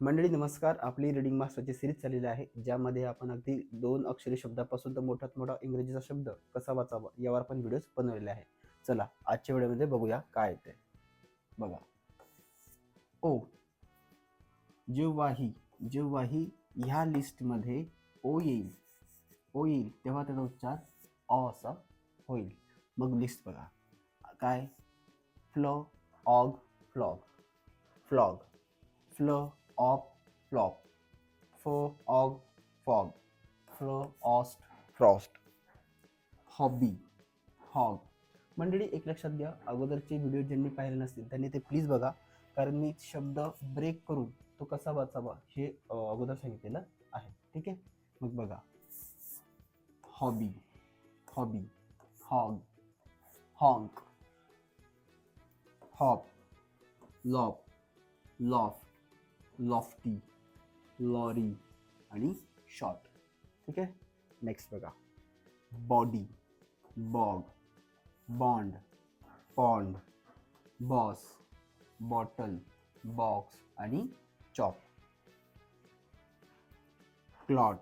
मंडळी नमस्कार. आपली रिडिंग मास्टरची सिरीज चाललेली आहे ज्यामध्ये आपण अगदी दोन अक्षरी शब्दापासून तर मोठ्यात मोठा इंग्रजीचा शब्द कसा वाचावा यावर आपण व्हिडिओज बनवलेले आहे चला आजच्या व्हिडिओमध्ये बघूया काय येते बघा. ओ जेव्हाही जेव्हाही ह्या लिस्टमध्ये ओ येईल ओ येईल तेव्हा त्याचा उच्चार अ असा होईल. मग लिस्ट बघा. काय? Fl og flog. Flog. Fl off flop fo og fog flow ost frost hobby hog मंडळी एक लक्षात घ्या अगोदरचे व्हिडिओ ज्यांनी पाहिले नसतील त्यांनी ते प्लीज बघा. कारण मी शब्द ब्रेक करून तो कसा वाचावा हे अगोदर सांगितलेलं आहे. ठीक आहे? मग बघा. Hobby hobby hog honk hop lop loft lofty lorry आणि शॉर्ट ठीक आहे नेक्स्ट बघा body bog bond pond boss bottle box आणि chop clot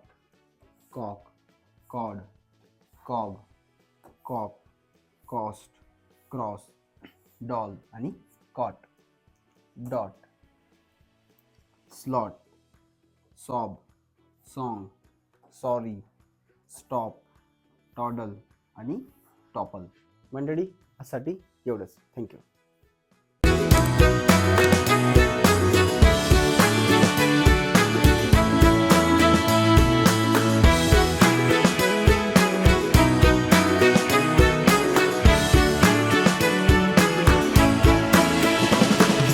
cock cod cog cop cost cross doll आणि cot dot slot sob song sorry stop toddle आणि topple मंडळी यासाठी एवढंच. थँक्यू